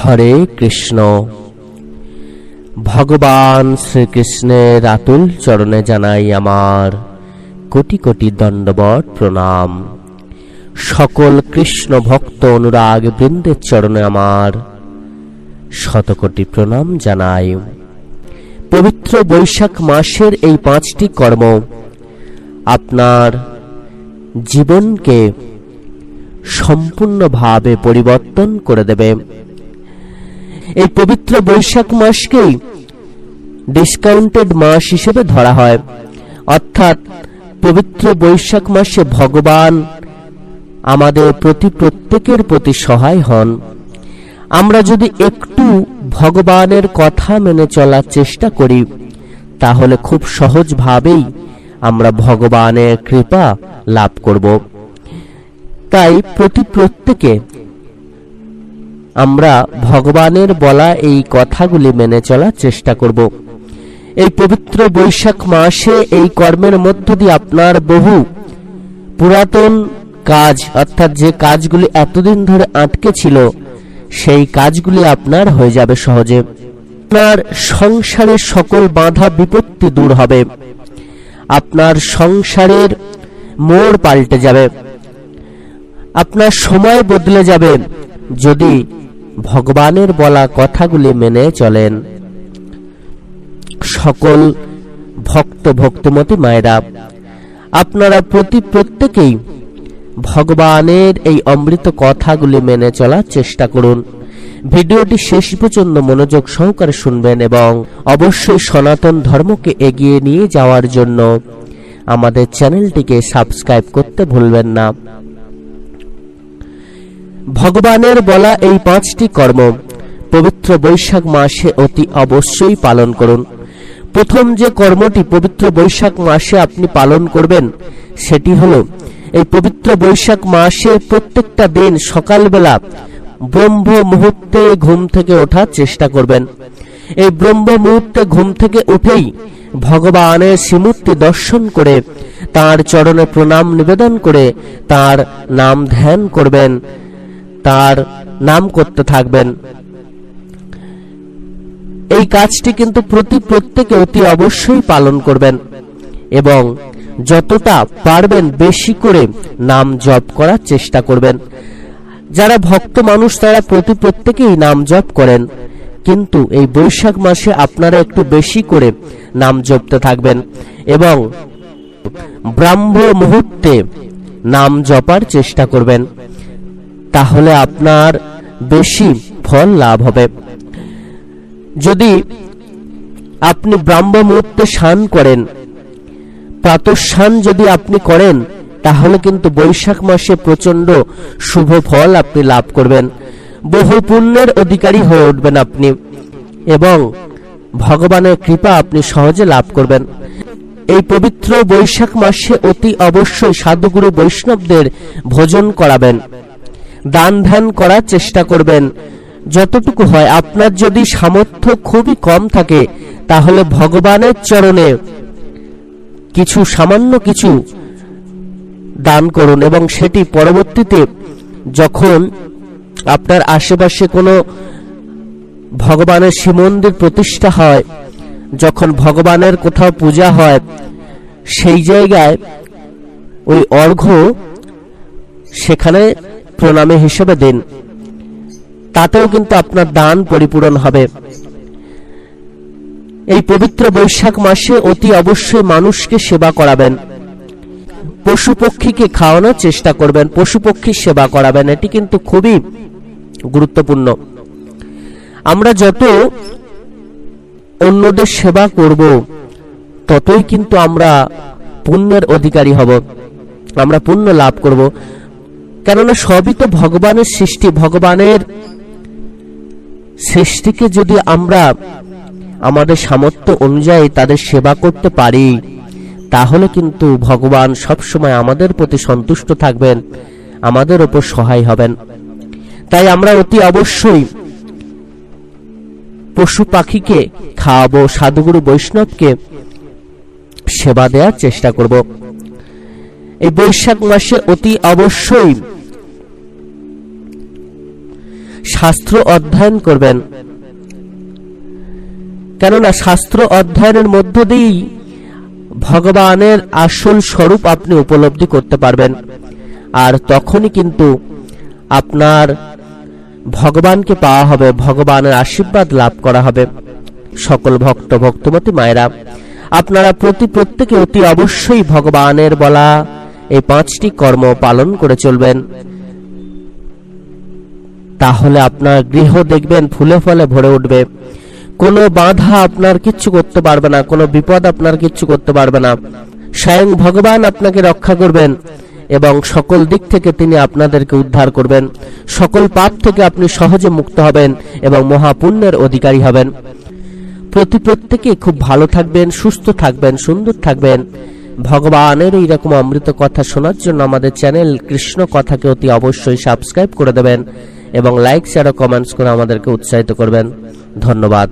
হরে কৃষ্ণ। ভগবান শ্রীকৃষ্ণের আতুল চরণে জানাই আমার কোটি কোটি দণ্ডবট প্রণাম। সকল কৃষ্ণ ভক্ত অনুরাগ বৃন্দের চরণে আমার শতকোটি প্রণাম জানাই। পবিত্র বৈশাখ মাসের এই পাঁচটি কর্ম আপনার জীবনকে সম্পূর্ণভাবে পরিবর্তন করে দেবে। এই পবিত্র বৈশাখ মাসকেই ডিসকাউন্টেড মাস হিসেবে ধরা হয়। অর্থাৎ পবিত্র বৈশাখ মাসে ভগবান আমাদের প্রতি প্রত্যেকের প্রতি সহায় হন। আমরা যদি একটু ভগবানের কথা মেনে চলার চেষ্টা করি, তাহলে খুব সহজভাবেই আমরা ভগবানের কৃপা লাভ করব। তাই প্রতি প্রত্যেকে আমরা ভগবানের বলা এই কথাগুলি মেনে চলার চেষ্টা করব। এই পবিত্র বৈশাখ মাসে এই কর্মের মধ্য দিয়ে আপনার বহু পুরাতন কাজ, অর্থাৎ যে কাজগুলি এতদিন ধরে আটকে ছিল, সেই কাজগুলি আপনার হয়ে যাবে সহজে। আপনার সংসারের সকল বাধা বিপত্তি দূর হবে। আপনার সংসারের মোড় পাল্টে যাবে। আপনার সময় বদলে যাবে। যদি ভগবানের বলা কথাগুলি মেনে চলেন। সকল ভক্ত ভক্তমতী মায়েরা, আপনারা প্রতি প্রত্যেকেই ভগবানের এই অমৃত কথাগুলি মেনে চলার চেষ্টা করুন। ভিডিওটি শেষ পর্যন্ত মনোযোগ সহকারে শুনবেন এবং অবশ্যই সনাতন ধর্মকে এগিয়ে নিয়ে যাওয়ার জন্য আমাদের চ্যানেলটিকে সাবস্ক্রাইব করতে ভুলবেন না। ভগবানের বলা এই পাঁচটি কর্ম, পবিত্র বৈশাখ মাসে অতি অবশ্যই পালন করুন। প্রথম যে কর্মটি পবিত্র বৈশাখ মাসে আপনি পালন করবেন, সেটি হলো এই পবিত্র বৈশাখ মাসে প্রত্যেকটা দিন সকালবেলা ব্রহ্ম মুহূর্তে ঘুম থেকে ওঠার চেষ্টা করবেন। এই ব্রহ্ম মুহূর্তে ঘুম থেকে উঠেই ভগবানের শ্রীমূর্তি দর্শন করে, তার চরণে প্রণাম নিবেদন করে, তার নাম ধ্যান করবেন। তার নাম করতে থাকবেন। এই কাজটি কিন্তু প্রতি প্রত্যেকে অতি অবশ্যই পালন করবেন এবং যতটা পারবেন বেশি করে নাম জপ করার চেষ্টা করবেন। যারা ভক্ত মানুষ, তারা প্রতি প্রত্যেকেই নাম জপ করেন। কিন্তু এই বৈশাখ মাসে আপনারা একটু বেশি করে নাম জপতে থাকবেন এবং ব্রাহ্ম মুহূর্তে নাম জপার চেষ্টা করবেন। তাহলে আপনার বেশি ফল লাভ হবে। যদি আপনি ব্রাহ্ম মুহূর্তে স্নান করেন, প্রাতঃস্নান যদি আপনি করেন, তাহলে কিন্তু বৈশাখ মাসে প্রচণ্ড শুভ ফল আপনি লাভ করবেন। বহু পুণ্যের অধিকারী হয়ে উঠবেন আপনি এবং ভগবানের কৃপা আপনি সহজে লাভ করবেন। এই পবিত্র বৈশাখ মাসে অতি অবশ্যই সাধুগুরু বৈষ্ণবদের ভোজন করাবেন। দান ধ্যান করার চেষ্টা করবেন। যতটুকু হয় আপনার যদি সামর্থ্য খুবই কম থাকে, তাহলে ভগবানের চরণে কিছু সামান্য কিছু দান করুন এবং সেটি পরবর্তীতে যখন আপনার আশেপাশে কোনো ভগবানের শিমন্দির প্রতিষ্ঠা হয়, যখন ভগবানের কোথাও পূজা হয়, সেই জায়গায় ওই অর্ঘ্য সেখানে প্রণামে হিসেবে দিন। তাতেও কিন্তু আপনার দান পরিপূরণ হবে। এই পবিত্র বৈশাখ মাসে অতি অবশ্যই মানুষকে সেবা করাবেন। পশু পক্ষীকে খাওয়ানোর চেষ্টা করবেন পশু পক্ষীর সেবা করাবেন, এটি কিন্তু খুবই গুরুত্বপূর্ণ। আমরা যত অন্যদের সেবা করব, ততই কিন্তু আমরা পুণ্যের অধিকারী হব, আমরা পুণ্য লাভ করব। কেননা সবই তো ভগবানের সৃষ্টি, ভগবানের সৃষ্টিকে যদি আমরা আমাদের সামর্থ্য অনুযায়ী তাদের সেবা করতে পারি, তাহলে কিন্তু ভগবান সবসময় আমাদের প্রতি সন্তুষ্ট থাকবেন, আমাদের ওপর সহায় হবেন। তাই আমরা অতি অবশ্যই পশু পাখিকে খাওয়াবো, সাধুগুরু বৈষ্ণবকে সেবা দেওয়ার চেষ্টা করব। এই বৈশাখ মাসে অতি অবশ্যই শাস্ত্র অধ্যয়ন করবেন। কেননা শাস্ত্র অধ্যয়নের মধ্য দিয়েই ভগবানের আসল স্বরূপ আপনি উপলব্ধি করতে পারবেন। আর তখনই কিন্তু আপনার ভগবানকে পাওয়া হবে, ভগবানের আশীর্বাদ লাভ করা হবে। সকল ভক্ত, ভক্তমতী মায়েরা, আপনারা প্রতি প্রত্যেকে অতি অবশ্যই ভগবানের বলা এই পাঁচটি কর্ম পালন করে চলবেন। তাহলে আপনার গৃহ দেখবেন, ফুলে ফলে ভরে উঠবে। কোনো বাধা আপনার কিচ্ছু করতে পারবে না, কোনো বিপদ আপনার কিচ্ছু করতে পারবে না। স্বয়ং ভগবান আপনাকে রক্ষা করবেন এবং সকল দিক থেকে তিনি আপনাদেরকে উদ্ধার করবেন। সকল পাপ থেকে আপনি সহজে মুক্ত হবেন এবং মহাপুণ্যের অধিকারী হবেন। প্রতি প্রত্যেকে খুব ভালো থাকবেন, সুস্থ থাকবেন, সুন্দর থাকবেন। ভগবানের এইরকম অমৃত কথা শোনার জন্য আমাদের চ্যানেল কৃষ্ণ কথাকে অতি অবশ্যই সাবস্ক্রাইব করে দেবেন। এবং লাইক শেয়ার ও কমেন্টস করে আমাদেরকে উৎসাহিত করবেন। ধন্যবাদ।